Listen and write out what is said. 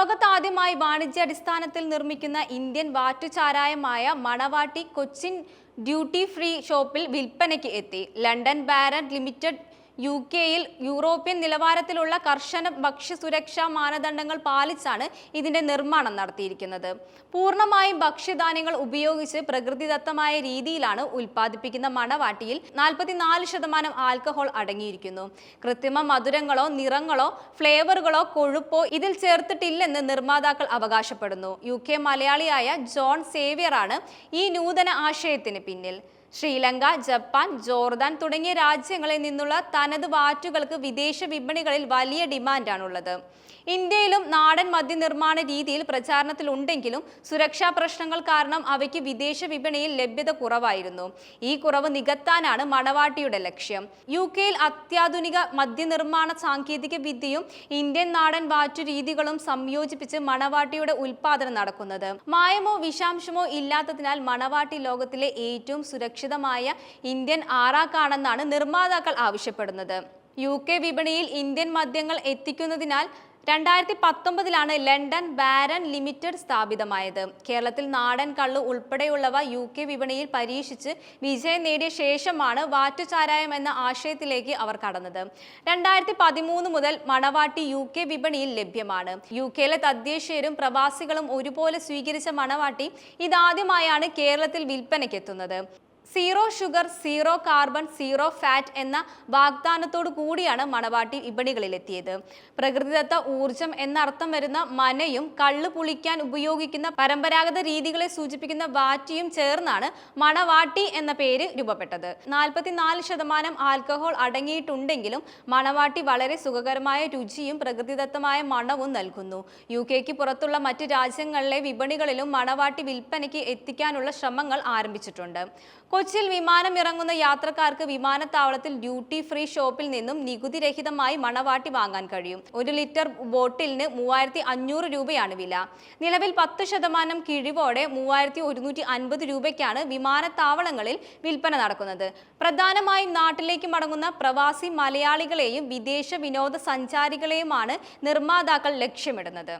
ലോകത്താദ്യമായി വാണിജ്യാടിസ്ഥാനത്തിൽ നിർമ്മിക്കുന്ന ഇന്ത്യൻ വാറ്റുചാരായമായ മണവാട്ടി Cochin duty free ഷോപ്പിൽ വിൽപ്പനയ്ക്ക് എത്തി. ലണ്ടൻ ബാരൻ ലിമിറ്റഡ് യു കെയിൽ യൂറോപ്യൻ നിലവാരത്തിലുള്ള കർശന ഭക്ഷ്യസുരക്ഷാ മാനദണ്ഡങ്ങൾ പാലിച്ചാണ് ഇതിന്റെ നിർമ്മാണം നടത്തിയിരിക്കുന്നത്. പൂർണമായും ഭക്ഷ്യധാന്യങ്ങൾ ഉപയോഗിച്ച് പ്രകൃതിദത്തമായ രീതിയിലാണ് ഉൽപ്പാദിപ്പിക്കുന്ന മണവാട്ടിയിൽ നാൽപ്പത്തിനാല് ശതമാനം ആൽക്കഹോൾ അടങ്ങിയിരിക്കുന്നു. കൃത്രിമ മധുരങ്ങളോ നിറങ്ങളോ ഫ്ലേവറുകളോ കൊഴുപ്പോ ഇതിൽ ചേർത്തിട്ടില്ലെന്ന് നിർമ്മാതാക്കൾ അവകാശപ്പെടുന്നു. യു കെ മലയാളിയായ ജോൺ സേവിയറാണ് ഈ നൂതന ആശയത്തിന് പിന്നിൽ. ശ്രീലങ്ക ജപ്പാൻ ജോർദാൻ തുടങ്ങിയ രാജ്യങ്ങളിൽ നിന്നുള്ള തനത് വാറ്റുകൾക്ക് വിദേശ വിപണികളിൽ വലിയ ഡിമാൻഡാണുള്ളത്. ഇന്ത്യയിലും നാടൻ മദ്യനിർമ്മാണ രീതിയിൽ പ്രചാരണത്തിലുണ്ടെങ്കിലും സുരക്ഷാ പ്രശ്നങ്ങൾ കാരണം അവയ്ക്ക് വിദേശ വിപണിയിൽ ലഭ്യത കുറവായിരുന്നു. ഈ കുറവ് നികത്താനാണ് മണവാട്ടിയുടെ ലക്ഷ്യം. യു കെയിൽ അത്യാധുനിക മദ്യനിർമ്മാണ സാങ്കേതിക വിദ്യയും ഇന്ത്യൻ നാടൻ വാറ്റു രീതികളും സംയോജിപ്പിച്ച് മണവാട്ടിയുടെ ഉൽപാദനം നടക്കുന്നത്. മായമോ വിഷാംശമോ ഇല്ലാത്തതിനാൽ മണവാട്ടി ലോകത്തിലെ ഏറ്റവും സുരക്ഷിതമായ ഇന്ത്യൻ ആറാക്കാണെന്നാണ് നിർമ്മാതാക്കൾ ആവശ്യപ്പെടുന്നത്. യു കെ വിപണിയിൽ ഇന്ത്യൻ മദ്യങ്ങൾ എത്തിക്കുന്നതിനാൽ രണ്ടായിരത്തി പത്തൊമ്പതിലാണ് ലണ്ടൻ ബാരൻ ലിമിറ്റഡ് സ്ഥാപിതമായത്. കേരളത്തിൽ നാടൻ കള്ള് ഉൾപ്പെടെയുള്ളവ യു കെ വിപണിയിൽ പരീക്ഷിച്ച് വിജയം നേടിയ ശേഷമാണ് വാറ്റുചാരായം എന്ന ആശയത്തിലേക്ക് അവർ കടന്നത്. രണ്ടായിരത്തി പതിമൂന്ന് മുതൽ മണവാട്ടി യു കെ വിപണിയിൽ ലഭ്യമാണ്. യു കെയിലെ തദ്ദേശീയരും പ്രവാസികളും ഒരുപോലെ സ്വീകരിച്ച മണവാട്ടി ഇതാദ്യമായാണ് കേരളത്തിൽ വിൽപ്പനയ്ക്കെത്തുന്നത്. Zero sugar zero carbon zero fat എന്ന വാഗ്ദാനത്തോടു കൂടിയാണ് മണവാട്ടി വിപണികളിലെത്തിയത് പ്രകൃതിദത്ത ഊർജം എന്നർത്ഥം വരുന്ന മനയും കള്ള് പുളിക്കാൻ ഉപയോഗിക്കുന്ന പരമ്പരാഗത രീതികളെ സൂചിപ്പിക്കുന്ന വാറ്റിയും ചേർന്നാണ് മണവാട്ടി എന്ന പേര് രൂപപ്പെട്ടത്. നാൽപ്പത്തിനാല് ശതമാനം ആൽക്കഹോൾ അടങ്ങിയിട്ടുണ്ടെങ്കിലും മണവാട്ടി വളരെ സുഖകരമായ രുചിയും പ്രകൃതിദത്തമായ മണവും നൽകുന്നു. യു കെക്ക് പുറത്തുള്ള മറ്റ് രാജ്യങ്ങളിലെ വിപണികളിലും മണവാട്ടി വിൽപ്പനയ്ക്ക് എത്തിക്കാനുള്ള ശ്രമങ്ങൾ ആരംഭിച്ചിട്ടുണ്ട്. കൊച്ചിയിൽ വിമാനം ഇറങ്ങുന്ന യാത്രക്കാർക്ക് വിമാനത്താവളത്തിൽ ഡ്യൂട്ടി ഫ്രീ ഷോപ്പിൽ നിന്നും നികുതി രഹിതമായി മണവാട്ടി വാങ്ങാൻ കഴിയും. ഒരു ലിറ്റർ ബോട്ടിലിന് മൂവായിരത്തി അഞ്ഞൂറ് രൂപയാണ് വില. നിലവിൽ പത്ത് ശതമാനം കിഴിവോടെ മൂവായിരത്തി ഒരുന്നൂറ്റി അൻപത് രൂപയ്ക്കാണ് വിമാനത്താവളങ്ങളിൽ വിൽപ്പന നടക്കുന്നത്. പ്രധാനമായും നാട്ടിലേക്ക് മടങ്ങുന്ന പ്രവാസി മലയാളികളെയും വിദേശ വിനോദസഞ്ചാരികളെയുമാണ് നിർമ്മാതാക്കൾ ലക്ഷ്യമിടുന്നത്.